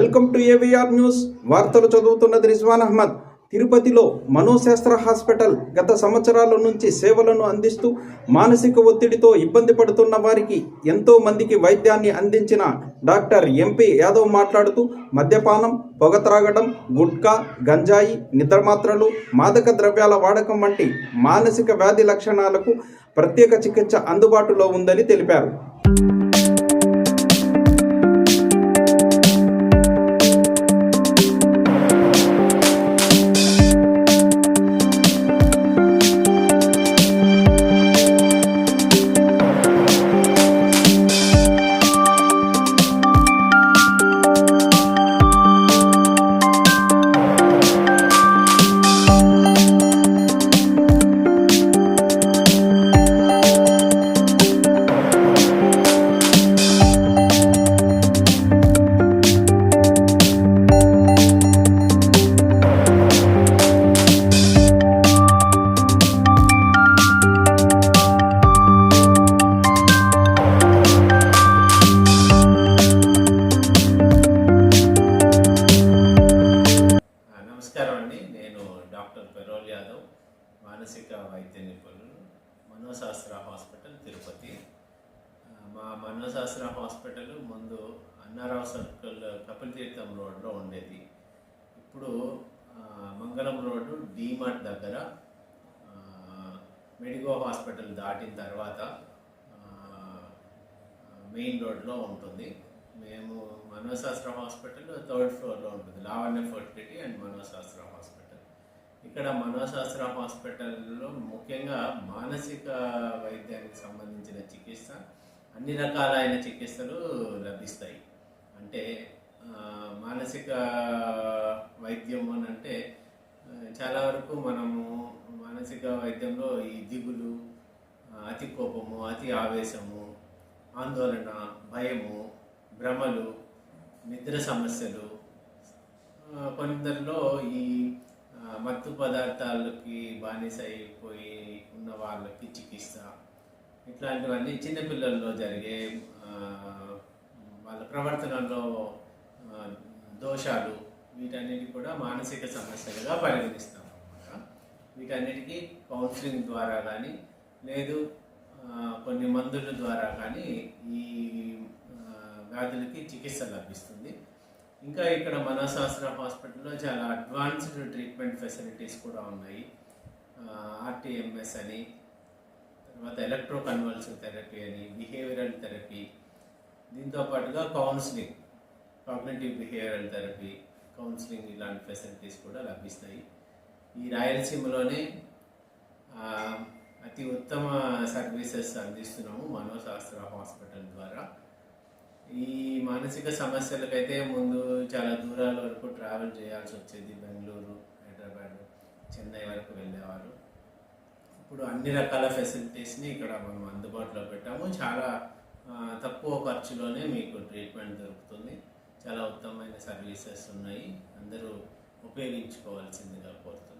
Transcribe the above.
Welcome to AVR news. వార్తలు చదువుతున్నది రిజ్వాన్ అహ్మద్. తిరుపతిలో మనోశాస్త్ర హాస్పిటల్ గత సంవత్సరాల నుంచి సేవలను అందిస్తూ మానసిక ఒత్తిడితో ఇబ్బంది పడుతున్న వారికి ఎంతో మందికి వైద్యాన్ని అందించిన డాక్టర్ ఎంపీ యాదవ్ మాట్లాడుతూ మద్యపానం పొగ త్రాగడం గుట్కా గంజాయి నిద్రమాత్రలు మాదక ద్రవ్యాల వాడకం వంటి మానసిక వ్యాధి లక్షణాలకు ప్రత్యేక చికిత్స అందుబాటులో ఉందని తెలిపారు. వైద్య నిపుణులు మనోశాస్త్ర హాస్పిటల్ తిరుపతి. మా మనోశాస్త్ర హాస్పిటల్ ముందు అన్నారావు సర్కిల్ కపిల్ తీర్థం రోడ్లో ఉండేది. ఇప్పుడు మంగళం రోడ్డు డీమార్ట్ దగ్గర మెడిగో హాస్పిటల్ దాటిన తర్వాత మెయిన్ రోడ్లో ఉంటుంది. మేము మనోశాస్త్ర హాస్పిటల్ థర్డ్ ఫ్లోర్లో ఉంటుంది. Lavanya fertility and Manoshastra hospital. ఇక్కడ మనోశాస్త్ర హాస్పిటల్లో ముఖ్యంగా మానసిక వైద్యానికి సంబంధించిన చికిత్స అన్ని రకాలైన చికిత్సలు లభిస్తాయి. అంటే మానసిక వైద్యం అని అంటే చాలా వరకు మనము మానసిక వైద్యంలో ఈ దిగులు అతి కోపము అతి ఆవేశము ఆందోళన భయము భ్రమలు నిద్ర సమస్యలు ఆ, కొందరిలో ఈ మత్తు పదార్థాలకి బానిస అయిపోయి ఉన్న వాళ్ళకి చికిత్స. ఇట్లాంటివన్నీ చిన్నపిల్లల్లో జరిగే వాళ్ళ ప్రవర్తనలో దోషాలు వీటన్నిటి కూడా మానసిక సమస్యలుగా పరిగణిస్తాం వీటన్నిటికీ కౌన్సిలింగ్ ద్వారా కానీ లేదు కొన్ని మందుల ద్వారా కానీ ఈ వ్యాధులకి చికిత్స లభిస్తుంది. ఇంకా ఇక్కడ మనోశాస్త్ర హాస్పిటల్లో చాలా అడ్వాన్స్డ్ ట్రీట్మెంట్ ఫెసిలిటీస్ కూడా ఉన్నాయి. ఆర్టీఎంఎస్ అని తర్వాత ఎలక్ట్రో కన్వల్సివ్ థెరపీ అని బిహేవియరల్ థెరపీ దీంతో పాటుగా counselling cognitive behavioural therapy counselling ఇలాంటి ఫెసిలిటీస్ కూడా లభిస్తాయి. ఈ రాయలసీమలోనే అతి ఉత్తమ సర్వీసెస్ అందిస్తున్నాము మనోశాస్త్ర హాస్పిటల్ ద్వారా. ఈ మానసిక సమస్యలకైతే ముందు చాలా దూరాల వరకు ట్రావెల్ చేయాల్సి వచ్చేది. బెంగళూరు హైదరాబాద్ చెన్నై వరకు వెళ్ళేవారు. ఇప్పుడు అన్ని రకాల ఫెసిలిటీస్ని ఇక్కడ మనం అందుబాటులో పెట్టాము. చాలా తక్కువ ఖర్చులోనే మీకు ట్రీట్మెంట్ దొరుకుతుంది. చాలా ఉత్తమమైన సర్వీసెస్ ఉన్నాయి. అందరూ ఉపయోగించుకోవాల్సిందిగా కోరుతున్నాను